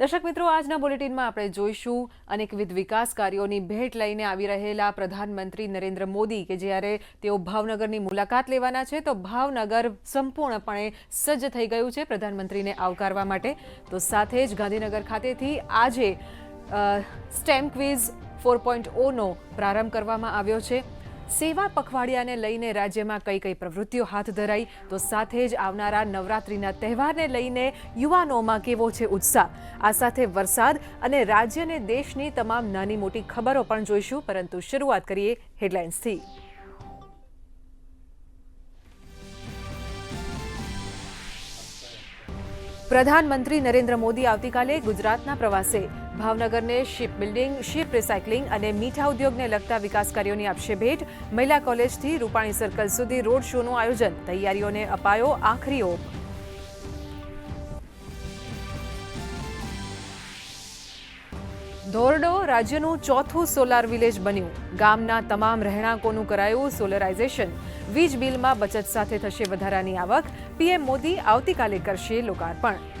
દર્શક મિત્રો, આજના બુલેટિનમાં આપણે જોઈશું અનેકવિધ વિકાસ કાર્યોની ભેટ લઈને આવી રહેલા પ્રધાનમંત્રી નરેન્દ્ર મોદી કે જ્યારે તેઓ ભાવનગરની મુલાકાત લેવાના છે, તો ભાવનગર સંપૂર્ણપણે સજ્જ થઈ ગયું છે પ્રધાનમંત્રીને આવકારવા માટે. તો સાથે જ ગાંધીનગર ખાતેથી આજે સ્ટેમ ક્વિઝ ફોર પોઈન્ટ ઓનો પ્રારંભ કરવામાં આવ્યો છે. સેવા પખવાડિયાને લઈને રાજ્યમાં કઈ કઈ પ્રવૃત્તિઓ હાથ ધરાઈ, તો સાથે જ આવનારા નવરાત્રિના તહેવારને લઈને યુવાનોમાં કેવો છે ઉત્સાહ? આ સાથે વરસાદ અને રાજ્ય અને દેશની તમામ નાની મોટી ખબરો પણ જોઈશું, પરંતુ શરૂઆત કરીએ હેડલાઇન્સથી પ્રધાનમંત્રી નરેન્દ્ર મોદી આવતીકાલે ગુજરાતના પ્રવાસે. ભાવનગરને શિપ બિલ્ડિંગ, શિપ રિસાયકલિંગ અને મીઠા ઉદ્યોગને લગતા વિકાસ કાર્યોની આપશે ભેટ મહિલા કોલેજથી રૂપાણી સર્કલ સુધી રોડ શોનું આયોજન. તૈયારીઓને અપાયો આખરી ઓપ ધોરડો રાજ્યનું ચોથું સોલાર વિલેજ બન્યું. ગામના તમામ રહેણાંકોનું કરાયું સોલરાઇઝેશન વીજ બિલમાં બચત સાથે થશે વધારાની આવક. પીએમ મોદી આવતીકાલે કરશે લોકાર્પણ.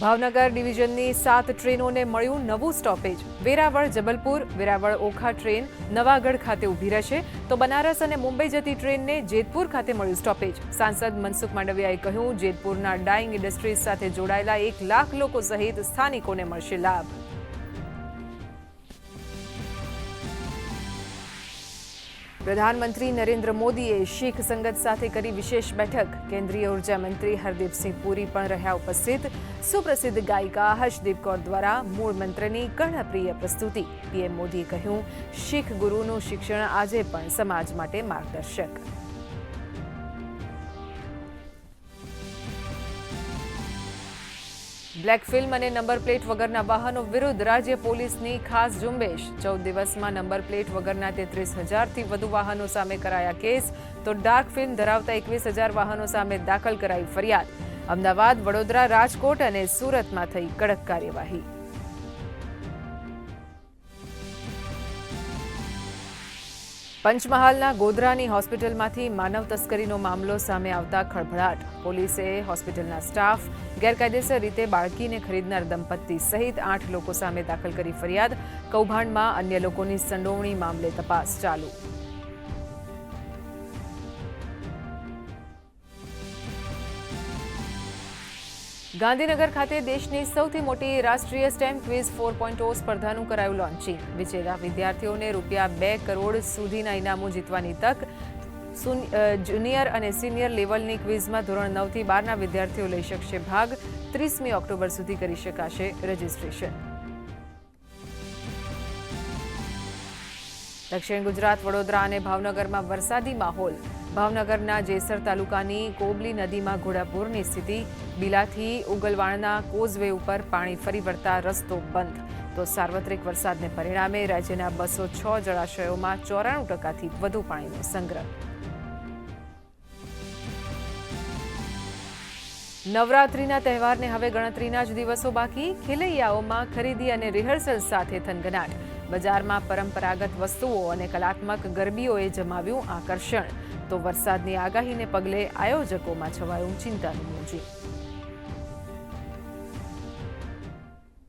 ભાવનગર ડિવિઝનની સાત ટ્રેનોને મળ્યું નવું સ્ટોપેજ. વેરાવળ, જબલપુર, વેરાવળ ઓખા ટ્રેન નવાગઢ ખાતે ઊભી રહેશે. તો બનારસ અને મુંબઈ જતી ટ્રેનને જેતપુર ખાતે મળ્યું સ્ટોપેજ. સાંસદ મનસુખ માંડવિયાએ કહ્યું, જેતપુરના ડાઇંગ ઇન્ડસ્ટ્રીઝ સાથે જોડાયેલા એક લાખ લોકો સહિત સ્થાનિકોને મળશે લાભ. પ્રધાનમંત્રી નરેન્દ્ર મોદીએ શીખ સંગત સાથે કરી વિશેષ બેઠક. કેન્દ્રીય ઊર્જા મંત્રી હરદીપસિંહ પુરી પણ રહ્યા ઉપસ્થિત. સુપ્રસિદ્ધ ગાયિકા હર્ષદીપ કૌર દ્વારા મૂળ મંત્રની કર્ણપ્રિય પ્રસ્તુતિ. પીએમ મોદીએ કહ્યું, શીખ ગુરુનું શિક્ષણ આજે પણ સમાજ માટે માર્ગદર્શક. બ્લેક ફિલ્મ અને નંબર પ્લેટ વગરના વાહનો વિરુદ્ધ રાજ્ય પોલીસની ખાસ ઝુંબેશ. ચૌદ દિવસમાં નંબર પ્લેટ વગરના તેત્રીસ હજારથી વધુ વાહનો સામે કરાયા કેસ, તો ડાર્ક ફિલ્મ ધરાવતા એકવીસ હજાર વાહનો સામે દાખલ કરાઈ ફરિયાદ. અમદાવાદ, વડોદરા, રાજકોટ અને સુરતમાં થઈ કડક કાર્યવાહી. પંચમહાલના ગોધરાની હોસ્પિટલમાંથી માનવ તસ્કરીનો મામલો સામે આવતા ખળભળાટ. પોલીસે હોસ્પિટલના સ્ટાફ, ગેરકાયદેસર રીતે બાળકીને ખરીદનાર દંપતી સહિત આઠ લોકો સામે દાખલ કરી ફરિયાદ. કૌભાંડમાં અન્ય લોકોની સંડોવણી મામલે તપાસ ચાલુ. ગાંધીનગર ખાતે દેશની સૌથી મોટી રાષ્ટ્રીય STEM quiz four point o સ્પર્ધાનું કરાયું લોન્ચિંગ વિજેતા વિદ્યાર્થીઓને રૂપિયા બે કરોડ સુધીના ઇનામો જીતવાની તક જુનિયર અને સિનિયર લેવલની ક્વિઝમાં ધોરણ નવથી બારના વિદ્યાર્થીઓ લઈ શકશે ભાગ. ત્રીસમી ઓક્ટોબર સુધી કરી શકાશે રજીસ્ટ્રેશન. દક્ષિણ ગુજરાત, વડોદરા અને ભાવનગરમાં વરસાદી માહોલ. ભાવનગરના જેસર તાલુકાની કોબલી નદીમાં ઘોડાપૂરની સ્થિતિ. બિલાથી ઉગલવાણના કોઝવે ઉપર પાણી ફરી વળતા રસ્તો બંધ. તો સાર્વત્રિક વરસાદને પરિણામે રાજ્યના બસો છ જળાશયોમાં ચોરાણું ટકાથી વધુ પાણીનો સંગ્રહ. નવરાત્રીના તહેવારને હવે ગણતરીના જ દિવસો બાકી. ખેલૈયાઓમાં ખરીદી અને રિહર્સલ સાથે થનગનાટ. બજારમાં પરંપરાગત વસ્તુઓ અને કલાત્મક ગરબીઓએ જમાવ્યું આકર્ષણ. તો વરસાદની આગાહીને પગલે આયોજકોમાં છવાયું ચિંતાનું મોજું.